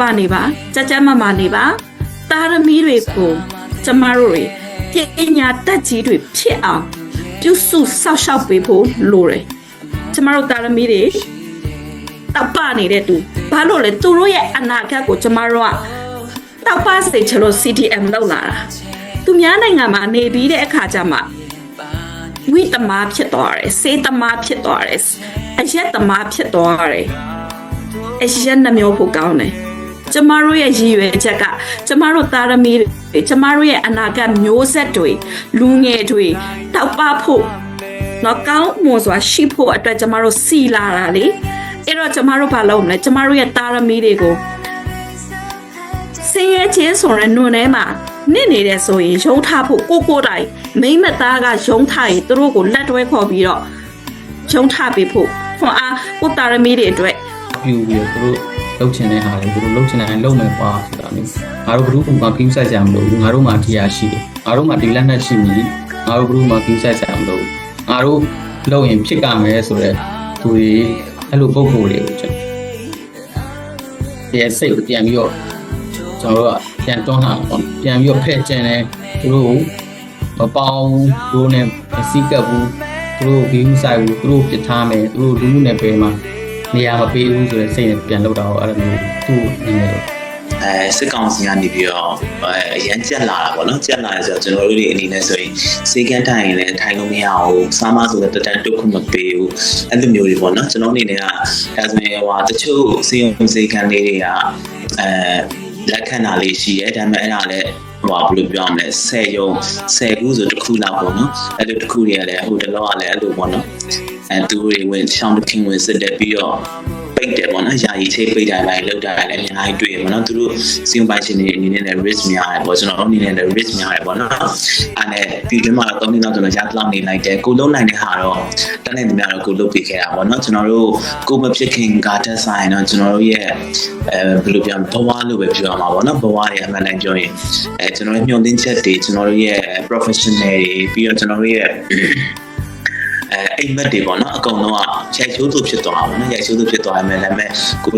ပနေပါကြကြမမနေပါတာရမီတွေကိုကျမတို့တွေပညာတတ်ကြီးတွေဖြစ်အောင်ပြုစုစောက်ရှောက်ပေးဖို့လိုတယ်ကျမတို့တာရမီတွေတောက်ပနေတဲ့သူဘာလို့လဲသူတို့ရဲ့အနာဂတ်ကိုကျမတို့ကတောက်ပစေချလို့ CDM လောက်လာတာသူများနိုင်ငံမှာနေပြီးတဲ့အခါကျမှဝိတမာဖြစ်သွားတယ်စေတမာဖြစ်သွားတယ်အရက်တမာဖြစ်သွားတယ်အရက်နှမျိုးဖို့ကောင်းတယ် ကျမတို့ရဲ့ရည်ရွယ်ချက်ကကျမတို့သားသမီးတွေကျမတို့ရဲ့အနာဂတ်မျိုးဆက်တွေလူငယ်တွေတောက်ပဖို့တော့ကောင်းမွန်စွာရှိဖို့အတွက်ကျမတို့စီလာတာလေအဲ့တော့ကျမတို့ဘာလုပ်မလဲကျမတို့ရဲ့သားသမီးတွေကိုစင်ရဲ့ချင်းဆိုရနွန်ထဲမှာနစ်နေတယ်ဆိုရင်ရုံးထားဖို့ကိုကိုတိုင်မိမ့်မသားကရုံးထားရင်သူတို့ကိုလက်တွဲခေါ်ပြီးတော့ရုံးထားပေးဖို့ခွန်အားကိုတာရမီတွေအတွက်ပြူပြီးတော့သူတို့ လှုပ်ချင်တဲ့ဟာတွေသူတို့လှုပ်ချင်တဲ့အလုပ်မယ်ပါဆိုတာမျိုးငါတို့ဘယ်သူမှခင်းဆိုင်ကြမလို့ငါတို့မှတရားရှိတယ်ငါတို့မှဒီလက်နဲ့ရှိပြီငါတို့ဘယ်သူမှခင်းဆိုင်ကြမလို့ငါတို့လုပ်ရင်ဖြစ်ကြမယ်ဆိုတော့သူတွေအဲ့လိုပုံကိုယ်တွေကိုကျွန်တော်ရဲ့စိတ်ကိုပြန်ပြီးတော့ကျွန်တော်တို့ကပြန်တွန်းလာတော့ပြန်ပြီးတော့ဖဲ့ကျင်တယ်သူတို့မပေါင်းသူတို့နဲ့မစည်းကပ်ဘူးသူတို့ဘီးဥဆိုင်ဘူးသူတို့ပြစ်ထားမယ်သူတို့လူမှုနယ်ပယ်မှာ နေရာမပေးဘူးဆိုတဲ့စိတ်နဲ့ပြန်လောက်တာတော့အဲ့လိုမျိုးသူ့အနေနဲ့တော့အဲစစ်ကောင်စီကနေပြီးတော့အဲအရန်ကြက်လာတာပေါ့နော်ကြက်လာတယ်ဆိုတော့ကျွန်တော်တို့တွေအနေနဲ့ဆိုရင်စေကန်းထိုင်ရင်လည်းထိုင်လို့မရဘူးစားမဆိုတော့တတန်တုတ်ခုမပေးဘူးအဲ့လိုမျိုးတွေပေါ့နော်ကျွန်တော်အနေနဲ့ကဒါဆိုရင်ဟိုတချို့စေုံစေကန်းလေးတွေကအဲလက်ခံတာလေးရှိရဲဒါပေမဲ့အဲ့ဒါလည်းဟိုဘယ်လိုပြောရမလဲ10ရုံ10ခုဆိုတစ်ခုလောက်ပေါ့နော်အဲ့လိုတစ်ခုတွေကလည်းဟိုတလောကလည်းအဲ့လိုပေါ့နော်အဲသူတွေဝင်ရှောင်းတခင်ဝင်စစ်တက်ပြီးတော့ပိတ်တယ်ပေါ့နော်ယာယီချေးပိတ်တိုင်းပိုင်းလောက်တာလည်းအများကြီးတွေ့ရပေါ့နော်သူတို့စီယုံပိုင်ရှင်တွေအနေနဲ့လည်း risk များတယ်ပေါ့ကျွန်တော်တို့အနေနဲ့လည်း risk များတယ်ပေါ့နော်အဲ့နဲ့ဒီတွင်းမှာတော့၃နှစ်လောက်ကျွန်တော်ရလောက်နေလိုက်တယ်ကိုလုံးနိုင်တဲ့ဟာတော့တန်းနေသမျှတော့ကိုလုတ်ပြခဲ့တာပေါ့နော်ကျွန်တော်တို့ကိုမဖြစ်ခင်ဂါတက်ဆိုင်တော့ကျွန်တော်တို့ရဲ့အဲဘယ်လိုပြောဘဝလို့ပဲပြောရမှာပေါ့နော်ဘဝတွေအမှန်တမ်းပြောရင်အဲကျွန်တော်တို့ညှို့နှင်းချက်တွေကျွန်တော်တို့ရဲ့ professional တွေပြီးတော့ကျွန်တော်တို့ရဲ့ အဲအိမ်မက်တွေပေါ့နော်အကုန်လုံးကရိုက်ချိုးသူဖြစ်သွားတာပေါ့နော်ရိုက်ချိုးသူဖြစ်သွားရမယ်ဒါပေမဲ့ကို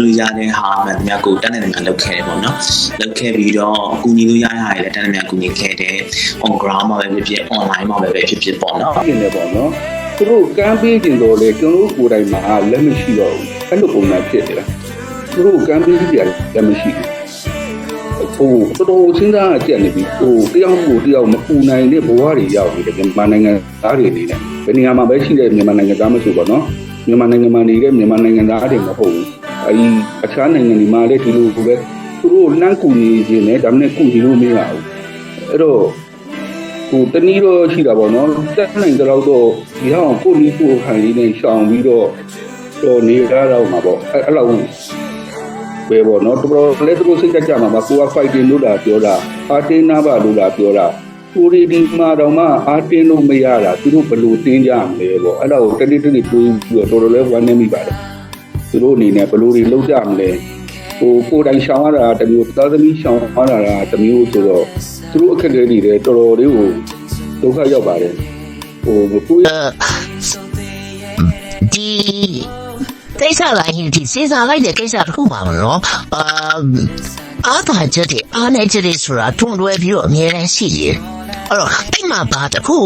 လူရတဲ့ဟာမှန်တများကိုတန်းနေတယ်လောက်ခဲ့တယ်ပေါ့နော်လောက်ခဲ့ပြီးတော့အကူညီလို့ရရရတယ်လည်းတန်းနေများကူညီခဲ့တယ် on ground မှာပဲဖြစ်ဖြစ် online မှာပဲဖြစ်ဖြစ်ပေါ့နော်ဖြစ်နေပေါ့နော်သူတို့ကမ်းပေးတင်တော့လေကျွန်တော်တို့ကိုယ်တိုင်မှာလက်မရှိတော့ဘူးအဲ့လိုပုံစံဖြစ်နေတာသူတို့ကမ်းပေးကြလက်မရှိဘူးဟိုတော်တော်စဉ်းစားကြက်နေပြီဟိုတယောက်ကိုတယောက်မပူနိုင်တဲ့ဘဝတွေရောက်နေတယ်မြန်မာနိုင်ငံသားတွေအနေနဲ့ ဘယ်နေရာမှာပဲရှိတဲ့မြန်မာနိုင်ငံသားမဆိုပေါ့နော်မြန်မာနိုင်ငံမှာနေတဲ့မြန်မာနိုင်ငံသားတွေမဟုတ်ဘူးအဲဒီအခြားနိုင်ငံတွေမှာလည်းဒီလိုကိုပဲသူတို့လမ်းကူနေခြင်းနဲ့ဒါမှမဟုတ်ကူညီလို့မရဘူးအဲ့တော့ဟိုတနည်းတော့ရှိတာပေါ့နော်တက်နိုင်ကြတော့တော့ဒီဟောင်းကိုနီးကိုဟန်လေးနဲ့ရှောင်ပြီးတော့တော့နေရတော့မှာပေါ့အဲ့အဲ့လောက်ပဲပေါ့နော်တော်တော်လည်းသူတို့စိတ်ကြကြမှာပါကိုက fighting လို့လာပြောတာအာတင်းနာပါလို့လာပြောတာ ကိုရီဒီမှာတော့မှအာတင်းလို့မရတာသူတို့ဘယ်လိုတင်းကြမလဲပေါ့အဲ့ဒါကိုတတိတတိတွေးပြီးတော့တော်တော်လည်းဝမ်းနေမိပါတယ်သူတို့အနေနဲ့ဘယ်လိုတွေလုပ်ကြမလဲဟိုကိုယ်တိုင်ရှောင်ရတာတစ်မျိုးသားသမီးရှောင်ရတာတစ်မျိုးဆိုတော့သူတို့အခက်အခဲတွေလည်းတော်တော်လေးကိုဒုက္ခရောက်ပါတယ်ဟိုကိုယ်ဒီကိစ္စလိုက်ရင်ဒီစေစားလိုက်တဲ့ကိစ္စတစ်ခုပါမလို့အာအားသာချက်တွေအားနေချက်တွေဆိုတာထုံလွယ်ပြီးတော့အများတန်းရှိတယ် အဲ့တော့အဲ့မှာပါတခု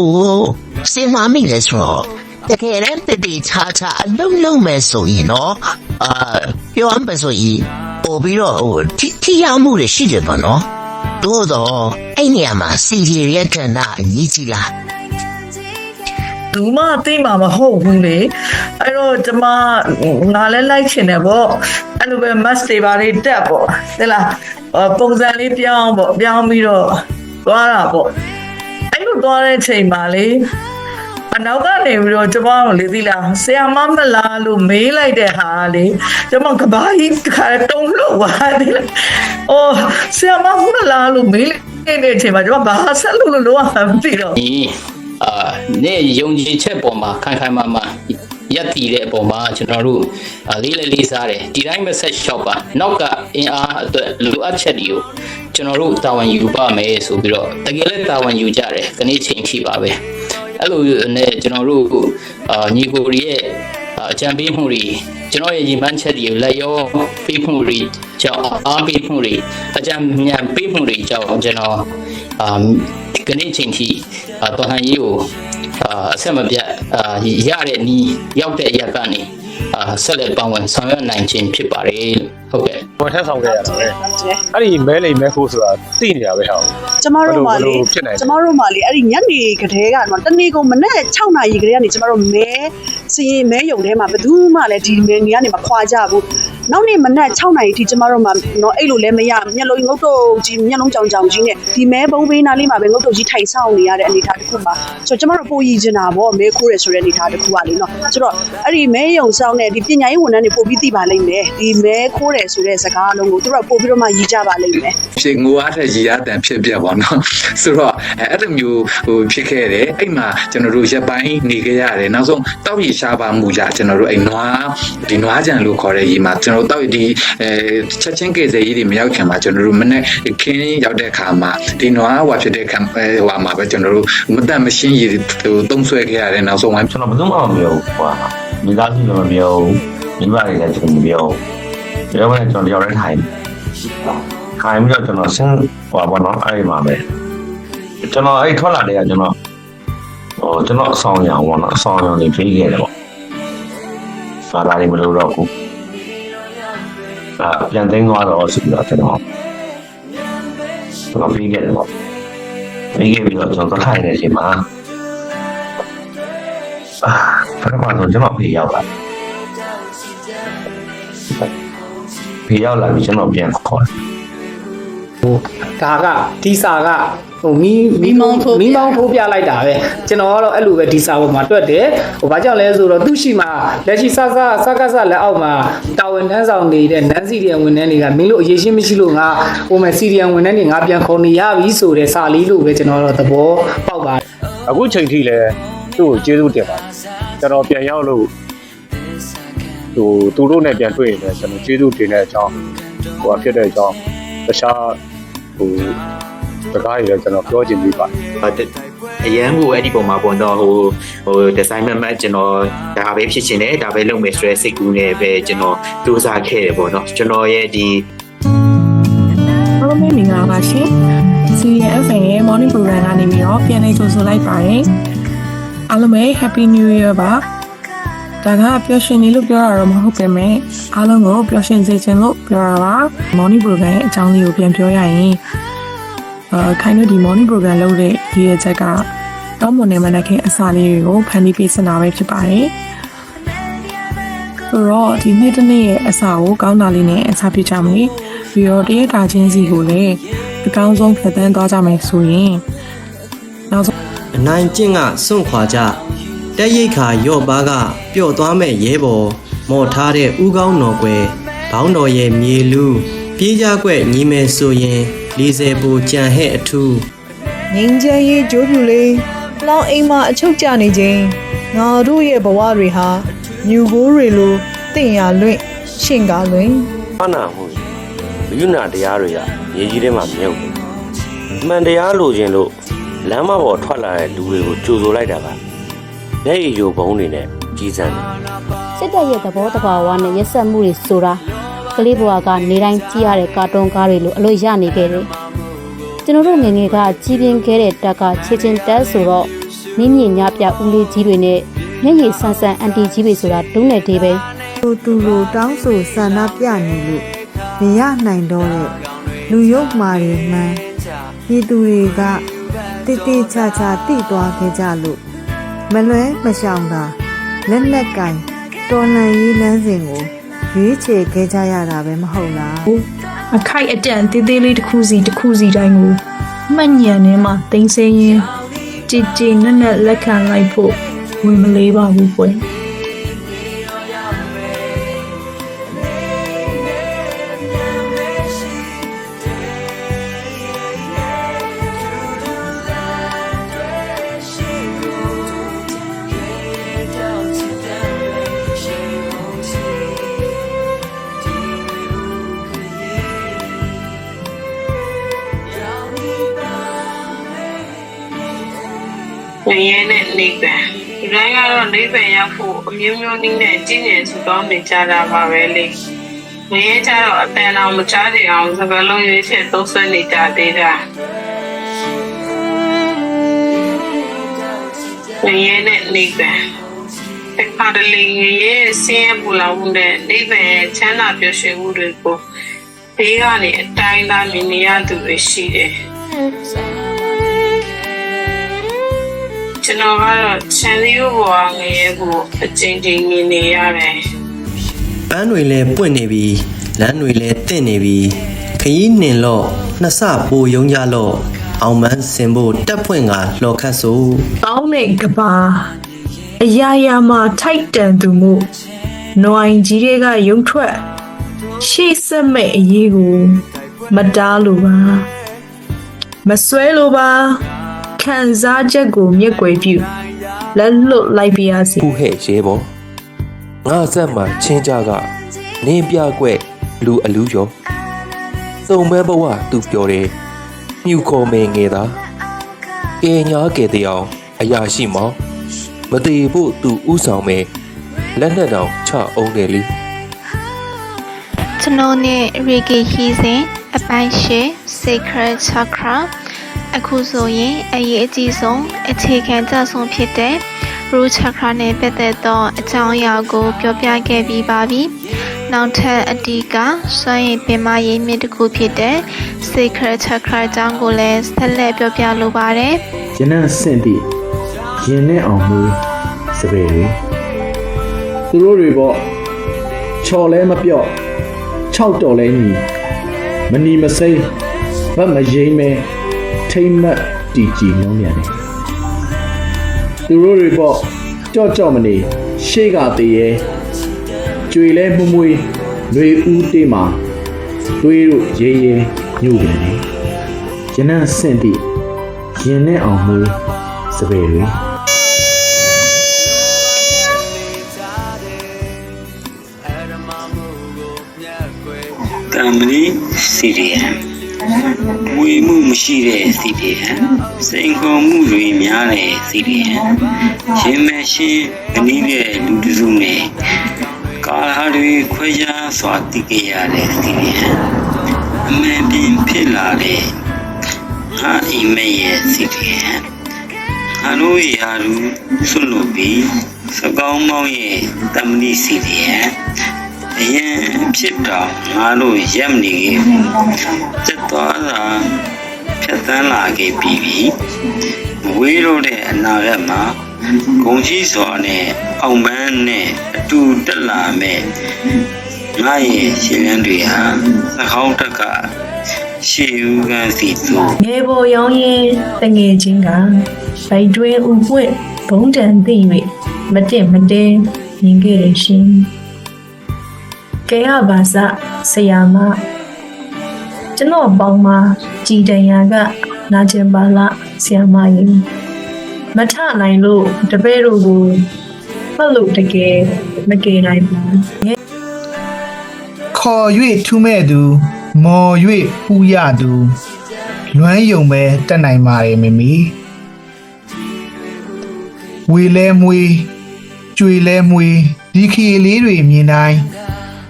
စဉ်းစားမိလဲဆိုတော့တကယ်တမ်းတတိချာချာအလုံးလုံးမဲ့ဆိုရင်တော့အာပြောရမယ်ဆိုရင်ပို့ပြီးတော့ဟိုထိထိရမှုတွေရှိတယ်ပေါ့နော်တို့တော့အဲ့နေရာမှာစီရီရဲ့ကဏ္ဍအရေးကြီးလားဘူးမသိမှာမဟုတ်ဘူးလေအဲ့တော့ကျမငါလည်းလိုက်ချင်တယ်ပေါ့အဲ့လိုပဲ must တွေပါလေးတက်ပေါ့သိလားအော်ပုံစံလေးပြောင်းပေါ့ပြောင်းပြီးတော့သွားတာပေါ့အဲ့ လိုသွားတဲ့ချိန်မှာလေအနောက်ကနေပြီးတော့ကျမတို့လေသိလားဆရာမမလားလို့မေးလိုက်တဲ့ဟာလေကျမကဘာကြီးတစ်ခါတုံးလို့ဝါသိလားအော်ဆရာမမလားလို့မေးလိုက်တဲ့အချိန်မှာကျမဘာဆက်လို့လို့လောမသိတော့ဒီအာနေယုံကြည်ချက်ပေါ်မှာခိုင်ခိုင်မာမာ ရက်တည်တဲ့အပေါ်မှာကျွန်တော်တို့အာလေးလေးလေးစားတယ်ဒီတိုင်းပဲဆက်လျှောက်ပါနောက်ကအင်အားအတွက်လိုအပ်ချက်တွေကိုကျွန်တော်တို့တာဝန်ယူပါမယ်ဆိုပြီးတော့တကယ်လည်းတာဝန်ယူကြတယ်ခဏချိန်ထိပါပဲအဲ့လိုနဲ့ကျွန်တော်တို့အာညီကိုရီရဲ့အာအကြံပေးမှုတွေကျွန်တော်ရဲ့ရည်မှန်းချက်တွေကိုလက်ရောပေးမှုတွေကြောင့်အားပေးမှုတွေအကြံဉာဏ်ပေးမှုတွေကြောင့်ကျွန်တော်အာဒီကနေ့ချိန်ထိအာတော်ဟန်ရေးကို အာအဆက်မပြတ်အာရတဲ့နီးရောက်တဲ့အရာကနေအာဆက်လက်ပေါင်းဝင်ဆောင်ရွက်နိုင်ခြင်းဖြစ်ပါတယ်ဟုတ်ကဲ့ဝယ်ထက်ဆောင်ခဲ့ရတာပဲအဲ့ဒီမဲလိမ်မဲခိုးဆိုတာသိနေတာပဲဟာကျမတို့မှလေဘယ်လိုဖြစ်နိုင်လဲကျမတို့မှလေအဲ့ဒီညနေကတည်းကတော့တနေ့ကုန်မနေ့6နာရီကလေးကနေကျမတို့မဲစရင်မဲယုံထဲမှာဘယ်သူမှလည်းဒီမဲနေကနေမခွာကြဘူး နောက်နေ့မနေ့6နာရီထိကျမတို့မှတော့အဲ့လိုလည်းမရမျက်လုံးငုတ်တုတ်ကြီးမျက်လုံးကြောင်ကြောင်ကြီးနဲ့ဒီမဲဘုံဘေးနားလေးမှာပဲငုတ်တုတ်ကြီးထိုင်ဆောင်နေရတဲ့အနေအထားတစ်ခုပါဆိုတော့ကျမတို့ပိုရည်ချင်တာပေါ့မဲခိုးရဆိုတဲ့အနေအထားတစ်ခုပါလေနော်ဆိုတော့အဲ့ဒီမဲယုံဆောင်တဲ့ဒီပညာရေးဝန်ထမ်းတွေပို့ပြီးသိပါလိမ့်မယ်ဒီမဲခိုးတယ်ဆိုတဲ့စကားအလုံးကိုသူတို့ပို့ပြီးတော့မှရည်ကြပါလိမ့်မယ်ဖြစ်ငိုအားထက်ရည်ရတန်ဖြစ်ပြပါတော့ဆိုတော့အဲအဲ့လိုမျိုးဟိုဖြစ်ခဲ့တယ်အဲ့မှာကျွန်တော်တို့ရက်ပိုင်းနေခဲ့ရတယ်နောက်ဆုံးတောက်ရည်ရှားပါမှုကြကျွန်တော်တို့အဲ့နွားဒီနွားကြံလို့ခေါ်တဲ့ရည်မှာကျွန်တော်တို့တောက်ရည်ဒီအဲချက်ချင်းကေစေကြီးတွေမရောက်ခင်မှာကျွန်တော်တို့မနေ့ခင်းရောက်တဲ့အခါမှာဒီနွားဟွာဖြစ်တဲ့ခံဟိုမှာပဲကျွန်တော်တို့မတတ်မရှင်းရည်ဟိုတုံးဆွဲခဲ့ရတယ်နောက်ဆုံးဝိုင်းကျွန်တော်ဘယ်သူမှမပြောဘူးကွာမိသားစုလည်းမပြောဘူးမိဘတွေလည်းကျွန်တော်မပြောဘူးပြောမယ်ကျွန်တော်တယောက်တည်းထိုင်ခိုင်းပြီးတော့ကျွန်တော်ဆင်းဟိုပါတော့အဲ့ဒီမှာပဲကျွန်တော်အဲ့ထွက်လာတဲ့ကကျွန်တော်ဟိုကျွန်တော်အဆောင်ရအောင်ပေါ့နော်အဆောင်ရအောင်နေပြေးခဲ့တယ်ပေါ့စာသားတွေမလို့တော့ဘူး အာပြန်သိမ်းသွားတော့ဆိုပြီးတော့ကျွန်တော်ကျွန်တော်ပြေးခဲ့တယ်ပေါ့ပြေးခဲ့ပြီးတော့ကျွန်တော်ထိုင်နေချိန်မှာအာပထမဆုံးကျွန်တော်ဖေးရောက်လာဖေးရောက်လာပြီးကျွန်တော်ပြန်ခေါ်တယ် ဒါကဒီစာကဟိုမီးမီးမောင်းထိုးမီးမောင်းထိုးပြလိုက်တာပဲကျွန်တော်ကတော့အဲ့လိုပဲဒီစာပေါ်မှာတွက်တယ်ဟိုဘာကြောင့်လဲဆိုတော့သူ့ရှိမှာလက်ရှိစစစကစလက်အောက်မှာတာဝန်ထမ်းဆောင်နေတဲ့နန်းစီရီယံဝန်ထမ်းတွေကမင်းတို့အရေးရှင်းမရှိလို့ငါဟိုမဲ့စီရီယံဝန်ထမ်းတွေငါပြန်ခေါ်နေရပြီဆိုတဲ့စာလေးလို့ပဲကျွန်တော်တော့သဘောပေါက်ပါတယ်အခုချိန်ထိလည်းသူ့ကိုကျေးဇူးတင်ပါတယ်ကျွန်တော်ပြန်ရောက်လို့ဟိုသူတို့နဲ့ပြန်တွေ့ရင်လည်းကျွန်တော်ကျေးဇူးတင်တဲ့အကြောင်းဟိုဖြစ်တဲ့အကြောင်း တခြားဟိုစကားတွေလည်းကျွန်တော်ပြောချင်ပြီးပါတယ်အရန်ကိုအဲ့ဒီပုံမှာပေါ့တော့ဟိုဟိုဒီဇိုင်းမမတ်ကျွန်တော်ဒါပဲဖြစ်ချင်တယ်ဒါပဲလုပ်မယ်ဆိုတဲ့စိတ်ကူးနဲ့ပဲကျွန်တော်စူးစမ်းခဲ့တယ်ပေါ့နော်ကျွန်တော်ရဲ့ဒီအားလုံးပဲမင်္ဂလာပါရှင်။ CFN ရဲ့ morning program ကနေပြီးတော့ပြန်လည်ကြိုဆိုလိုက်ပါတယ်။အားလုံးပဲ happy new year ပါ။ ဒါကပျော်ရွှင်နေလို့ပြောတာတော့မဟုတ်ပေမဲ့အားလုံးကိုပျော်ရွှင်စေချင်လို့ပြောတာပါ။ morning program ရဲ့အကြောင်းလေးကိုပြန်ပြောရရင်အာခိုင်တို့ဒီ morning program လုပ်တဲ့ဒီရဲ့ချက်ကတောင်းမွန်နေမှန်းတဲ့အစာလေးတွေကိုဖန်တီးပေးစင်တာပဲဖြစ်ပါတယ်။ဆိုတော့ဒီနေ့တစ်နေ့ရဲ့အစာကိုကောင်းတာလေးနဲ့အစာပြကြမယ်။ပြီးတော့တရက်တာချင်းစီကိုလည်းအကောင်းဆုံးဖြတ်သန်းသွားကြမယ်ဆိုရင်နောက်ဆုံးအနိုင်ကျင့်ကစွန့်ခွာကြ တက်ရိတ်ခါရော့ပါကပျော့သွားမဲ့ရဲဘော်မော်ထားတဲ့ဥကောင်းတော်ကွယ်ဘောင်းတော်ရဲ့မြေလူပြေးကြကွက်ညီမယ်ဆိုရင်40ပူကြံဟဲ့အထူးငင်းချမ်းရေးကြိုးပြူလေးလောင်းအိမ်မှာအချုပ်ကျနေခြင်းငါတို့ရဲ့ဘဝတွေဟာမြူကိုးတွေလိုတင့်ရလွင့်ရှင်ကားလွင်ဘာနာမှုဘယုနာတရားတွေကရေကြီးထဲမှာမြုပ်တယ်အမှန်တရားလိုချင်လို့လမ်းမပေါ်ထွက်လာတဲ့လူတွေကိုကြိုဆိုလိုက်တာက လက်ရည်ယိုဘုံတွေနဲ့ကြီးစံတယ်စစ်တပ်ရဲ့သဘောတဘာဝနဲ့ရက်ဆက်မှုတွေဆိုတာကလေးဘဝကနေတိုင်းကြည့်ရတဲ့ကာတွန်းကားတွေလိုအလို့ရနေခဲ့တယ်။ကျွန်တော်တို့ငယ်ငယ်ကကြီးပြင်းခဲ့တဲ့တက်ကချေချင်းတက်ဆိုတော့မြင့်မြင့်ညပြဦးလေးကြီးတွေနဲ့မျက်ရည်ဆန်းဆန်းအန်တီကြီးတွေဆိုတာဒုနဲ့တေးပဲသူသူလိုတောင်းဆိုဆန္ဒပြနေလို့မရနိုင်တော့တဲ့လူရုပ်မာတွေမှန်ဒီသူတွေကတိတိချာချာတိသွားခဲ့ကြလို့ မလွဲမရှောင်တာလက်လက်ကင်တော်လန်ရေးလမ်းစဉ်ကိုရွေးချယ်ခဲ့ကြရတာပဲမဟုတ်လားအခိုက်အတန့်သေးသေးလေးတစ်ခုစီတစ်ခုစီတိုင်းကိုမှတ်ညံနေမှာတင်စင်းရင်ကြည်ကြည်နက်နက်လက်ခံလိုက်ဖို့ဝင်မလေးပါဘူးကွယ် တိုင်းကတော့နိဗ္ဗာန်ရောက်ဖို့အမျိုးမျိုးနည်းနဲ့ကျင့်ကြံစုတော်နေကြတာပါပဲလေငရဲကြတော့အတန်အောင်မချကြအောင်စကလုံးရွေးချက်သုံးဆွဲနေကြသေးတာငရဲနဲ့နိဗ္ဗာန်အခါတလေငရဲဆင်းရဲပူလောင်မှုနဲ့နိဗ္ဗာန်ရဲ့ချမ်းသာပျော်ရွှင်မှုတွေကိုဘေးကနေအတိုင်းသားမြင်နေရသူတွေရှိတယ် ကျွန်တော်ကတော့ချန်စီဘဝငရဲကိုအချိန်ချင်းမြင်နေရတယ်ပန်းတွေလည်းပွင့်နေပြီလမ်းတွေလည်းတင့်နေပြီခရီးနှင်လော့နှစ်ဆပိုယုံကြလော့အောင်မန်းစင်ဖို့တက်ဖွင့်ကလော်ခတ်ဆိုတောင်းတဲ့ကဘာအရာရာမှာထိုက်တန်သူမှုနွိုင်ကြီးတွေကရုံထွက်ရှေ့ဆက်မဲ့အရေးကို မတားလို့ပါမဆွဲလို့ပါ ခံစားချက်ကိုမျက်ကွယ်ပြုလက်လွတ်လိုက်ပါရစေဖူးဟဲ့ရဲဘော်ငါဆက်မှချင်းကြကနင်းပြကွက်လူအလူရောစုံမဲဘဝသူပြောတယ်မြူခေါ်မဲငယ်သားကဲညာကဲတဲ့အောင်အရာရှိမောင်မသေးဖို့သူဥဆောင်မဲလက်နဲ့တောင်ချအောင်တယ်လीကျွန်တော်နဲ့ရေဂီဟီစဉ်အပိုင်းရှေ Sacred Chakra အခုဆိုရင်အရေးအကြီးဆုံးအခြေခံကြဆုံးဖြစ်တဲ့ Root Chakra နဲ့ပတ်သက်သောအကြောင်းအရာကို ပြောပြခဲ့ပြီးပါပြီ။နောက်ထပ်အတီးကစွမ်းရည်ပင်မရေးမြစ်တစ်ခုဖြစ်တဲ့ Sacred Chakra အကြောင်းကိုလည်းဆက်လက်ပြောပြလိုပါတယ်။ရနန့်ဆင့်သည့်ရင်နဲ့အောင်မှုစပယ်တွေသူတို့တွေပေါ့ချော်လဲမပြော့၆တော်လဲညီမနီမစိမ့်ဘတ်မရိမ့်မဲ ထိမ့်မတ်တီကြည်နှုံးမြန်တယ်သူတို့တွေပေါ့ကြော့ကြော့မနေရှေ့ကသေးရဲကြွေလဲမှုမွေးလွေဦးတေးမှာတွေးတို့ရေးရဲညှို့ပြန်တယ်ရနန့်ဆင့်သည့်ရင်နဲ့အောင်မှုစပယ်တွေကံမီစီရီယံ ဝေမှုမရှိတဲ့စီရီယံစိန်ခေါ်မှုတွေများတဲ့စီရီယံရှင်မရှင်အနည်းတဲ့လူတစုနဲ့ကာလာတွေခွဲခြားစွာတည်ကြရတဲ့စီရီယံအမှန်ပြင်ဖြစ်လာတဲ့ဟာအိမ်မက်ရဲ့စီရီယံအလိုရာလူဆွလို့ပြီးစကောင်းမောင်းရဲ့တမဏိစီရီယံ အရင်ဖြစ်တော့ငါတို့ရက်နေခဲ့ဘူးစက်သွားတာဖြတ်သန်းလာခဲ့ပြီးပြီမဝေးတော့တဲ့အနာဂတ်မှာဂုံကြီးစွာနဲ့အောင်ပန်းနဲ့အတူတက်လာမဲ့ငါရဲ့ရှင်လန်းတွေဟာသကောင်းတက်ကရှေးဦးကန်းစီသူငယ်ပေါ်ရောင်းရင်တငယ်ချင်းကဗိုက်တွင်းဥပွင့်ဘုံတန်သိ၍မတင်မတဲမြင်ခဲ့တယ်ရှင် ကဲရပါစဆရာမကျွန်တော်ပေါင်းမှာကြည်တန်ရာကနာကျင်ပါလားဆရာမရင်မထနိုင်လို့တပည့်တို့ကိုဖတ်လို့တကယ်မကယ်နိုင်ဘူးငယ်ခေါ်၍ထူးမဲ့သူ မော်၍ပူရသူလွမ်းယုံပဲတက်နိုင်ပါတယ်မမီဝေလဲမွေကြွေလဲမွေဒီခီလေးတွေမြင်တိုင်း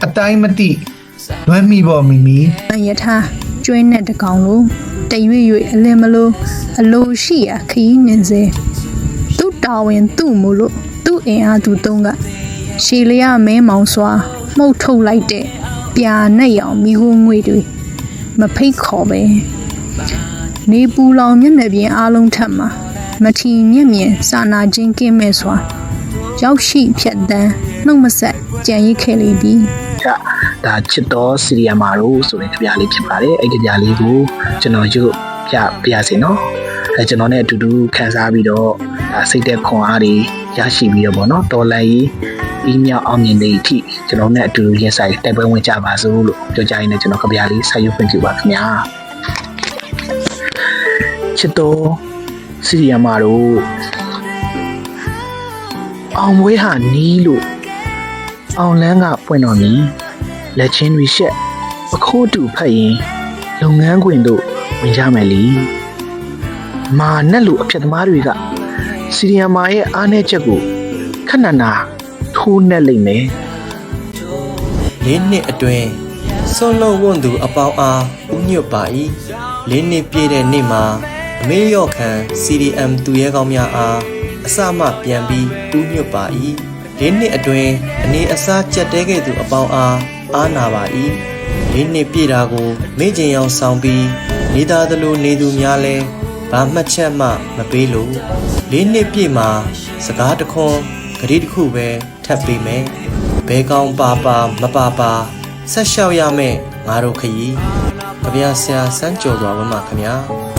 အတိုင်းမတိလွမ်းမိပေါ့မမီယထာကျွင်းနဲ့တကောင်လို့တရွေ့ရွေ့အလင်းမလို့အလိုရှိရာခရီးနှင်စေသူ့တာဝန်သူ့မို့လို့သူ့အင်အားသူသုံးကရှေလျမဲမောင်စွာမှုတ်ထုတ်လိုက်တဲ့ပြာနဲ့ရောင်မိခိုးငွေတွေမဖိတ်ခေါ်ပဲနေပူလောင်မျက်နှာပြင်အားလုံးထက်မှာမထီမျက်မြင်စာနာခြင်းကင်းမဲ့စွာရောက်ရှိဖြတ်တန်းနှုတ်မဆက်ကြံရစ်ခဲ့လိမ့်ပြီ ကဒါချစ်တော်စီရီယမာတို့ဆိုတဲ့ကြပြလေးဖြစ်ပါတယ်အဲ့ကြပြလေးကိုကျွန်တော်ရုပ်ပြပြစေနော်အဲကျွန်တော်နဲ့အတူတူခန်းစားပြီးတော့ဒါစိတ်သက်ခွန်အားတွေရရှိပြီးတော့ဗောနော်တော်လန်ကြီးဤမြောက်အောင်မြင်တဲ့အထိကျွန်တော်နဲ့အတူတူရင်ဆိုင်တိုက်ပွဲဝင်ကြပါစို့လို့ပြောကြရင်းနဲ့ကျွန်တော်ကြပြလေးဆက်ရုပ်ဖွင့်ပြပါခင်ဗျာချစ်တော်စီရီယမာတို့အောင်မွေးဟာနီးလို့ အောင်လန်းကပွင့်တော်မီလက်ချင်းတွေရှက်အခိုးတူဖတ်ရင်လုပ်ငန်းခွင်တို့ဝင်ကြမယ်လीမာနဲ့လူအဖြစ်သမားတွေကစီရီယမာရဲ့အားနည်းချက်ကိုခဏနာထိုးနှက်လိမ့်မယ်လေးနှစ်အတွင်းစွန့်လုံးဝွန့်သူအပေါင်းအားဥညွတ်ပါ၏လေးနှစ်ပြည့်တဲ့နေ့မှာအမေရော့ခံ CDM သူရဲကောင်းများအားအစမှပြန်ပြီးဥညွတ်ပါ၏ လေးနှစ်အတွင်းအနေအစားကြက်တဲခဲ့သူအပေါင်းအားအားနာပါ၏လေးနှစ်ပြည့်တာကိုမေ့ကျင်အောင်ဆောင်ပြီးနေသားသလိုနေသူများလဲဘာမှတ်ချက်မှမပေးလို့လေးနှစ်ပြည့်မှာစကားတခွန်းဂရီတစ်ခုပဲထပ်ပေးမယ်ဘဲကောင်းပါပါမပါပါဆက်လျှောက်ရမယ်ငါတို့ခရီးကြပြဆရာစမ်းကြော်သွားပါမှာခင်ဗျာ